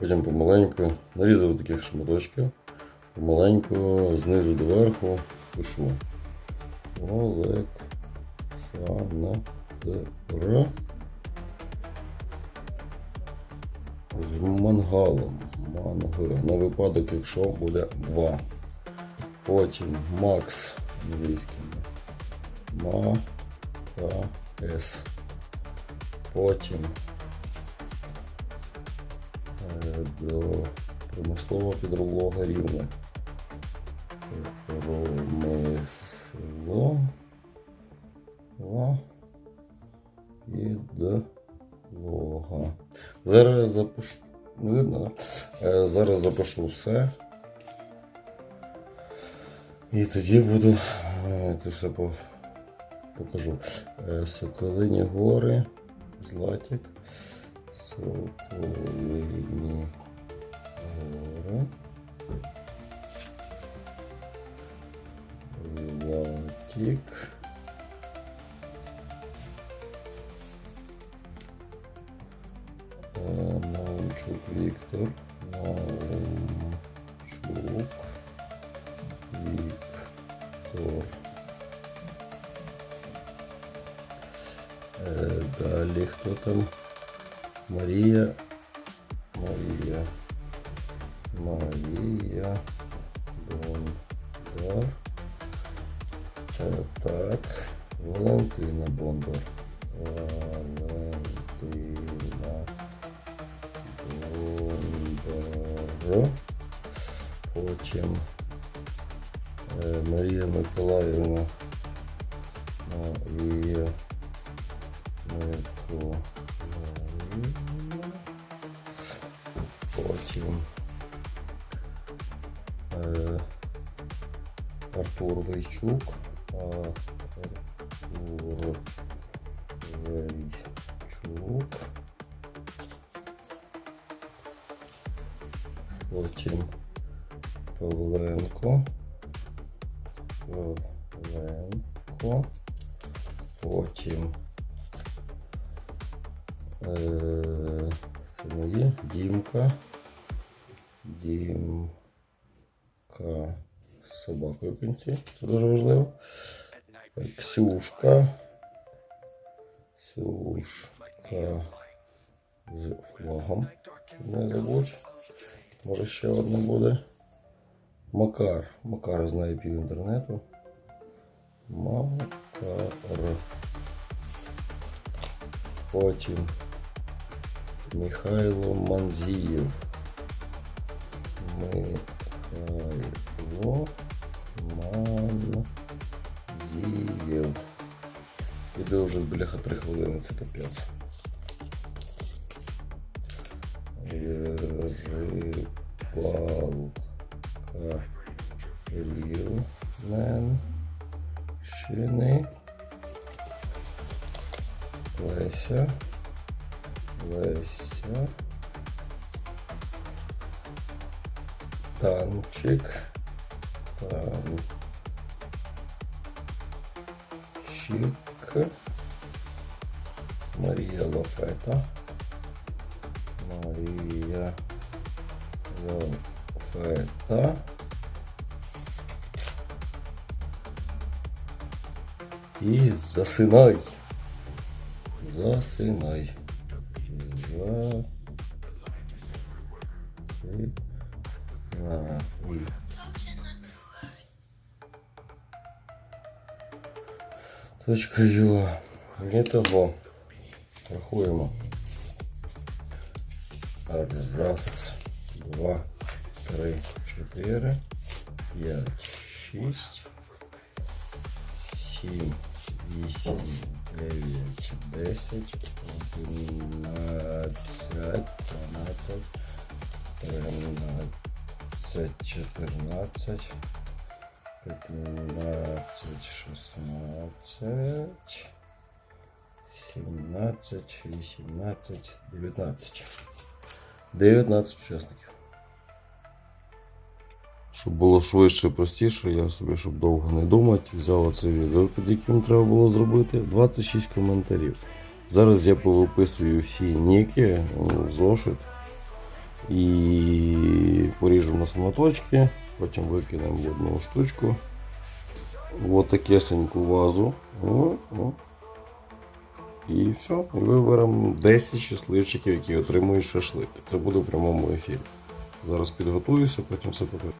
Потім помаленьку нарізав таких шматочків. Помаленьку знизу до верху пишу. Олександр з мангалом. Манго. На випадок, якщо буде два. Потім Макс англійським. Ма К С. Потім до промислова підроблога рівне. Промисло підлога. Зараз запишу. Видно, да? Е, Зараз запишу все. І тоді буду е, це все по- покажу. Е, Соколині гори, Златик. Соколині Віктор. Наумчук Віктор. Е, Далі хто там? Марія. Марія. Марія. Бондар. Це так. Валентина Бондар. Валентина Бондар. Потім е, Марія Миколаївна. Марія Миколаївна. Потім е, Артур Вейчук. Артур Потім Павленко. Павленко. Потім е, це мої Дімка. Дімка з собакою в кінці. Це дуже важливо. Ксюшка. Ксюшка з флагом. Не забудь. Може ще одне буде. Макар. Макар знає пів інтернету. Макар. Потім Михайло Манзієв. Михайло Манзієв. Відео вже бляха 3 хвилини, це капець. Рибалка Рівненщини. Леся. Леся. Танчик. Танчик. Марія Лафета. Марія Лафета. І засинай. Засинай. Засинай. Точка Ю. Не того. Рахуємо. Раз, два, три, чотири, п'ять, шість, сім, вісім, дев'ять, десять, одинадцять, дванадцять, тринадцять, чотирнадцять, п'ятнадцять, шістнадцять, сімнадцять, вісімнадцять, дев'ятнадцять. 19 учасників. Щоб було швидше, і простіше, я собі, щоб довго не думати, взяв оце відео, під яким треба було зробити. 26 коментарів. Зараз я повиписую всі ніки в зошит. І поріжу на самоточки, потім викинемо в одну штучку. В отакесеньку вазу. О, о. І все. І виберемо 10 щасливчиків, які отримують шашлик. Це буде в прямому ефірі. Зараз підготуюся, потім все покажу.